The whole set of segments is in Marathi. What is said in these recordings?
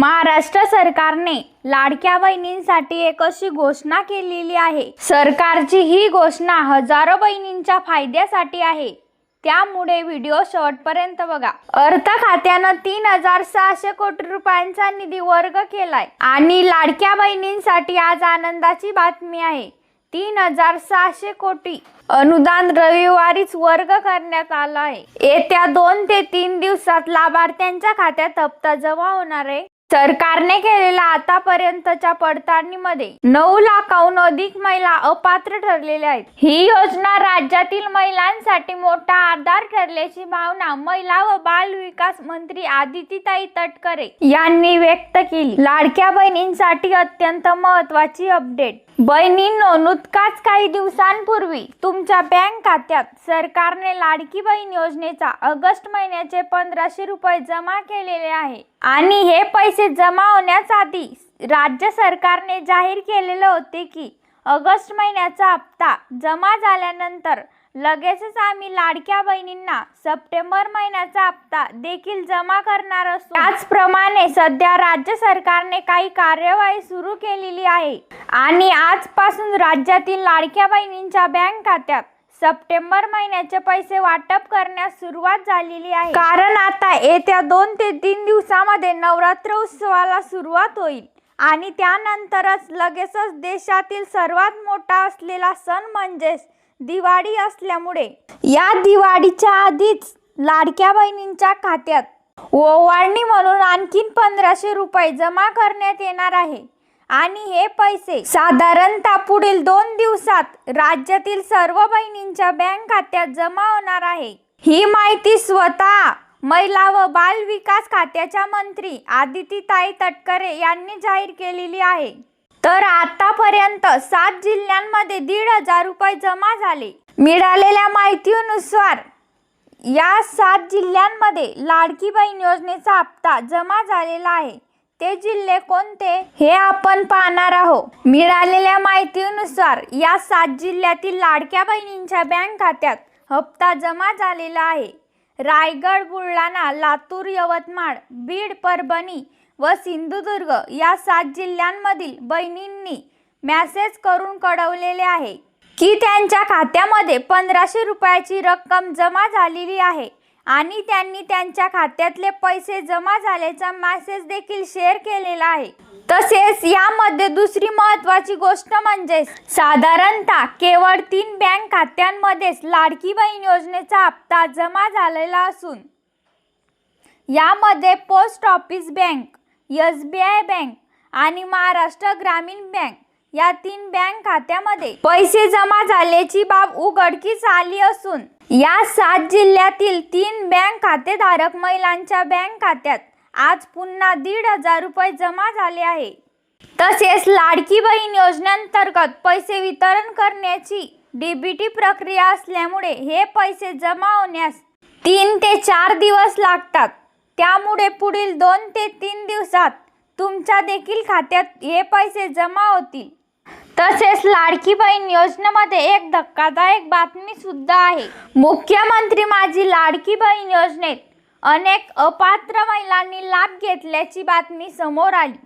महाराष्ट्र सरकारने लाडक्या बहिणींसाठी एक अशी घोषणा केलेली आहे. सरकारची ही घोषणा हजारो बहिणींच्या फायद्यासाठी आहे. त्यामुळे व्हिडिओ शेवटपर्यंत बघा. अर्थ खात्यानं तीन हजार सहाशे कोटी रुपयांचा निधी वर्ग केलाय. आणि लाडक्या बहिणींसाठी आज आनंदाची बातमी आहे. तीन हजार सहाशे कोटी अनुदान रविवारीच वर्ग करण्यात आला आहे. येत्या दोन ते तीन दिवसात लाभार्थ्यांच्या खात्यात हप्ता जमा होणार आहे. सरकारने केलेल्या आतापर्यंतच्या पडताळणीमध्ये नऊ लाखाहून अधिक महिला अपात्र ठरलेल्या आहेत. ही योजना राज्यातील महिलांसाठी मोठा आधार ठरल्याची भावना महिला व बाल विकास मंत्री आदितीताई तटकरे यांनी व्यक्त केली. लाडक्या बहिणींसाठी अत्यंत महत्वाची अपडेट बहिणींनो नुकताच काही दिवसांपूर्वी तुमच्या बँक खात्यात सरकारने लाडकी बहीण योजनेचा ऑगस्ट महिन्याचे पंधराशे रुपये जमा केलेले आहे. आणि हे पैसे जमा होण्याआधी राज्य सरकारने जाहीर केलेले होते की ऑगस्ट महिन्याचा हप्ता जमा झाल्यानंतर लगेचच आम्ही लाडक्या बहिणींना सप्टेंबर महिन्याचा हप्ता देखील जमा करणार असतो त्याचप्रमाणे सध्या राज्य सरकारने काही कार्यवाही सुरू केलेली आहे. आणि आजपासून राज्यातील लाडक्या बहिणींच्या बँक खात्यात सप्टेंबर महिन्याचे पैसे वाटप करण्यास सुरुवात झालेली आहे. कारण आता येत्या दोन ते तीन दिवसामध्ये नवरात्र उत्सवाला सुरुवात होईल. आणि त्यानंतरच लगेचच देशातील सर्वात मोठा असलेला सण म्हणजेच दिवाळी असल्यामुळे. या दिवाळीच्या आधीच लाडक्या बहिणींच्या खात्यात ओवाळणी म्हणून आणखीन पंधराशे रुपये जमा करण्यात येणार आहे. आणि हे पैसे साधारणतः पुढील दोन दिवसात राज्यातील सर्व बहिणींच्या बँक खात्यात जमा होणार आहे. ही माहिती स्वतः महिला व बाल विकास खात्याच्या मंत्री आदितीताई तटकरे यांनी जाहीर केलेली आहे. तर आतापर्यंत सात जिल्ह्यांमध्ये दीड हजार रुपये जमा झाले. मिळालेल्या माहितीनुसार या सात जिल्ह्यांमध्ये लाडकी बहीण योजनेचा हप्ता जमा झालेला आहे. ते जिल्हे कोणते हे आपण पाहणार आहोत. मिळालेल्या माहितीनुसार या सात जिल्ह्यातील लाडक्या बहिणींच्या बँक खात्यात हप्ता जमा झालेला आहे. रायगड बुलढाणा लातूर यवतमाळ बीड परभणी व सिंधुदुर्ग या सात जिल्ह्यांमधील बहिणींनी मॅसेज करून कळवलेले आहे की त्यांच्या खात्यामध्ये पंधराशे रुपयाची रक्कम जमा झालेली आहे आणि त्यांनी त्यांच्या खात्यातले पैसे जमा झाल्याचा मॅसेज देखील शेअर केलेला आहे. तसेच यामध्ये दुसरी महत्वाची गोष्ट म्हणजे साधारणतः केवळ तीन बँक खात्यांमध्येच लाडकी बहीण योजनेचा हप्ता जमा झालेला असून यामध्ये post office bank S B I bank आणि महाराष्ट्र ग्रामीण बँक या तीन बँक खात्यामध्ये पैसे जमा झाल्याची बाब उघडकीस आली असून या सात जिल्ह्यातील तीन बँक खातेधारक महिलांच्या बँक खात्यात आज पुन्हा दीड हजार रुपये जमा झाले आहे. तसेच लाडकी बहीण योजनेअंतर्गत पैसे वितरण करण्याची डीबीटी प्रक्रिया असल्यामुळे हे पैसे जमा होण्यास तीन ते चार दिवस लागतात. त्यामुळे पुढील दोन ते तीन दिवसात तुमच्या देखील खात्यात हे पैसे जमा होतील. तसेच लाडकी बहीण योजनेमध्ये एक धक्कादायक बातमी सुद्धा आहे. मुख्यमंत्री माझी लाडकी बहीण योजनेत अनेक अपात्र महिलांनी लाभ घेतल्याची बातमी समोर आली.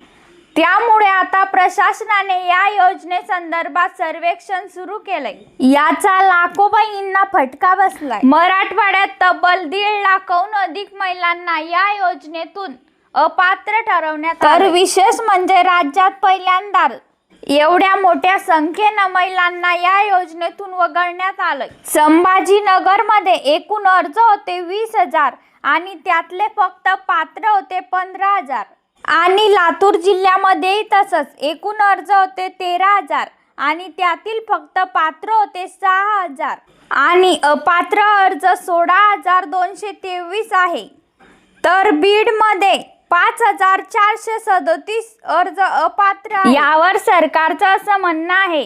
त्यामुळे आता प्रशासनाने या योजनेसंदर्भात सर्वेक्षण सुरू केलंय. याचा लाखो बहिणींना फटका बसलाय. मराठवाड्यात तब्बल दीड लाखाहून अधिक महिलांना या योजनेतून अपात्र ठरवण्यात तर विशेष म्हणजे राज्यात पहिल्यांदा एवढ्या मोठ्या संख्येनं महिलांना या योजनेतून वगळण्यात आलंय. संभाजीनगरमध्ये एकूण अर्ज होते वीस हजार आणि त्यातले फक्त पात्र होते पंधरा हजार. आणि लातूर जिल्ह्यामध्ये तसंच एकूण अर्ज होते तेरा हजार आणि त्यातील फक्त पात्र होते सहा हजार. आणि अपात्र अर्ज सोळा हजार दोनशे तेवीस आहे. तर बीडमध्ये पाच हजार चारशे सदतीस अर्ज अपात्र यावर सरकारचं असं म्हणणं आहे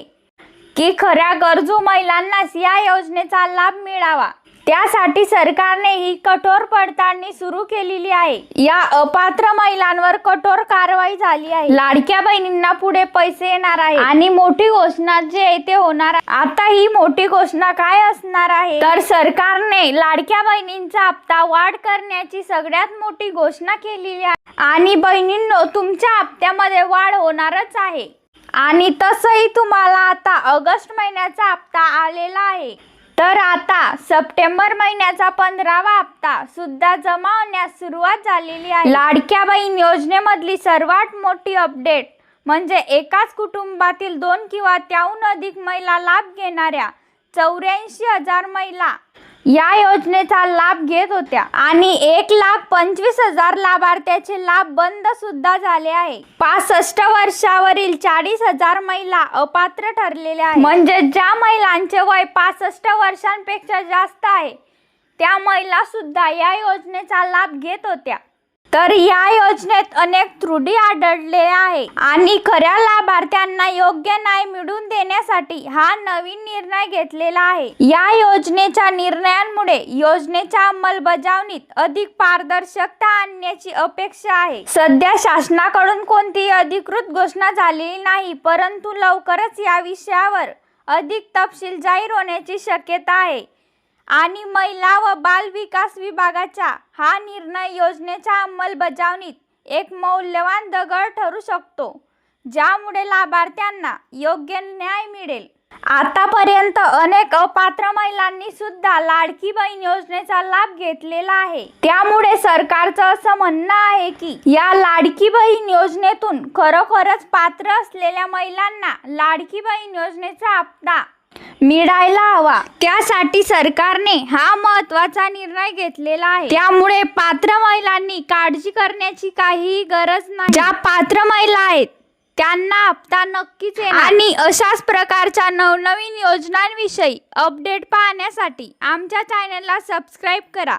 की खऱ्या गरजू महिलांनाच या योजनेचा लाभ मिळावा. त्यासाठी सरकारने ही कठोर पडताळणी सुरू केलेली आहे. या अपात्र महिलांवर कठोर कारवाई झाली आहे. लाडक्या बहिणींना पुढे पैसे येणार आहे आणि मोठी घोषणा जे आहे ते होणार आहे. आता ही मोठी घोषणा काय असणार आहे? तर सरकारने लाडक्या बहिणींचा हप्ता वाढ करण्याची सगळ्यात मोठी घोषणा केलेली आहे. आणि बहिणींनो तुमच्या हप्त्यामध्ये वाढ होणारच आहे. आणि तसंही तुम्हाला आता ऑगस्ट महिन्याचा हप्ता आलेला आहे. तर आता सप्टेंबर महिन्याचा पंधरावा हप्ता सुद्धा जमा होण्यास सुरुवात झालेली आहे. लाडक्या बहीण योजनेमधली सर्वात मोठी अपडेट म्हणजे एकाच कुटुंबातील दोन किंवा त्याहून अधिक महिला लाभ घेणाऱ्या चौऱ्याऐंशी हजार महिला या योजनेचा लाभ घेत होत्या. आणि एक लाख पंचवीस हजार लाभार्थ्याचे लाभ बंद सुद्धा झाले आहे. पासष्ट वर्षावरील चाळीस हजार महिला अपात्र ठरलेल्या आहेत. म्हणजे ज्या महिलांचे वय पासष्ट वर्षांपेक्षा जास्त आहे त्या महिला सुद्धा या योजनेचा लाभ घेत होत्या. तर या योजनेत अनेक त्रुटी आढळले आहे. आणि खऱ्या लाभार्थ्यांना योग्य न्याय मिळवून देण्यासाठी हा नवीन निर्णय घेतलेला आहे. या योजनेच्या निर्णयांमुळे योजनेच्या अंमलबजावणीत अधिक पारदर्शकता आणण्याची अपेक्षा आहे. सध्या शासनाकडून कोणतीही अधिकृत घोषणा झालेली नाही परंतु लवकरच या विषयावर अधिक तपशील जाहीर होण्याची शक्यता आहे. आणि महिला व बाल विकास विभागाच्या हा निर्णय योजनेच्या अंमलबजावणीत एक मौल्यवान दगड ठरू शकतो ज्यामुळे लाभार्थ्यांना योग्य न्याय मिळेल. आतापर्यंत अनेक अपात्र महिलांनी सुद्धा लाडकी बहीण योजनेचा लाभ घेतलेला आहे. त्यामुळे सरकारचं असं म्हणणं आहे की या लाडकी बहीण योजनेतून खरोखरच पात्र असलेल्या महिलांना लाडकी बहीण योजनेचा हप्ता मिळायला हवा. त्यासाठी सरकारने हा महत्त्वाचा निर्णय घेतलेला आहे. त्यामुळे पात्र महिलांनी काळजी करण्याची काहीही गरज नाही. ज्या पात्र महिला आहेत त्यांना हप्ता नक्कीच येणार. आणि अशाच प्रकारच्या नवनवीन योजनांविषयी अपडेट पाहण्यासाठी आमच्या चॅनलला सबस्क्राईब करा.